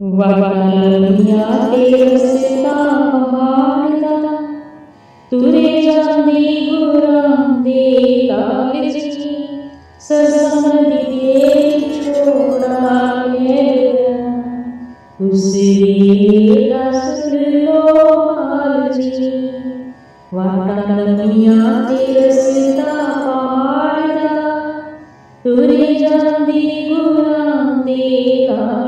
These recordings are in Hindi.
वर्णनीया देवस्य महानता तुरे चन्दे गुरुं देता विजयी ससमदिते क्षोणाय उसिरेला सुलो हालजी वर्णनीया देवस्य महानता तुरे चन्दे गुरुं देता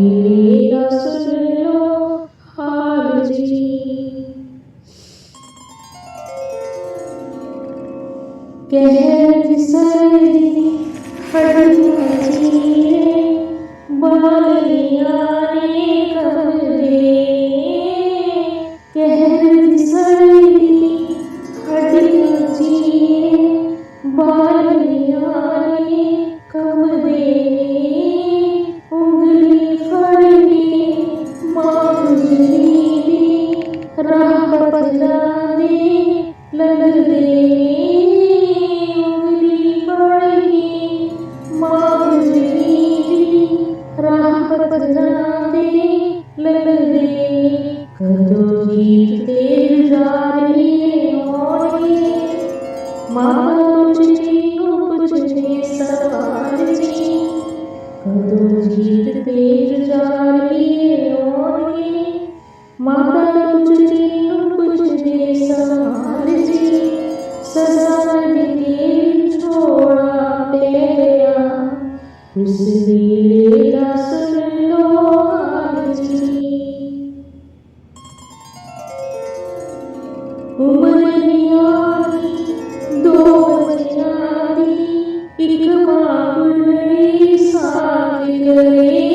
कहर विसर्जनी फटन मचीरे बालिया ने कब दे कहर विसर्जनी फटन मचीरे बालिया ने कब दे उंगली फड़ने माँ राह बदला दे लग दे ਮਾਂ ਜੀ ਨੂੰ ਪੁੱਛੇ ਸਵਾਲ ਜੀ ਕਦੋਂ ਜੀਤ ਤੇ ਜਾਰੀ ਹੋਣੀ ਮਾਤਾ ਜੀ ਨੂੰ ਪੁੱਛੇ ਸਵਾਲ ਜੀ ਸਜ਼ਾ ਦੇ ਛੋੜਾ ਪਿਆ ਉਸ ਵੇਲੇ ਦਾ ਸੁਣ ਲੋ ਹਾਲ ਜੀ ਉਮਰ ਨਿਆਰੀ പിരിക്കുവാൻ സാധിക്കുകയും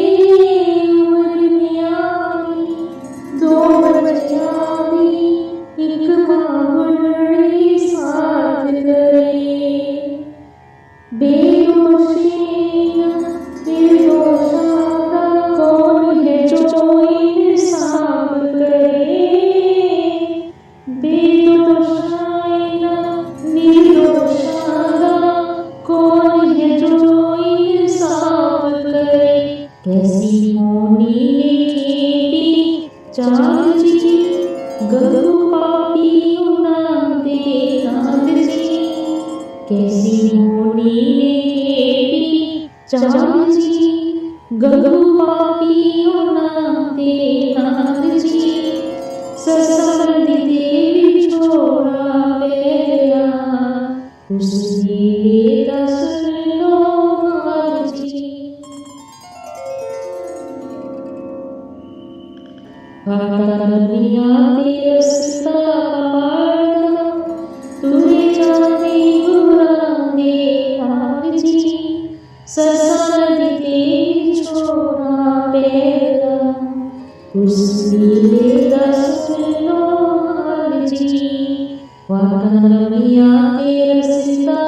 चाल जी गगू पापी होना दे नाथ जी ससर देवी छोड़ा गया उस नीले का सुन लो जी दुनिया रस्ता ससन छोड़ा पैदा उस नीले दा जी हाल मियाँ दे रस्ता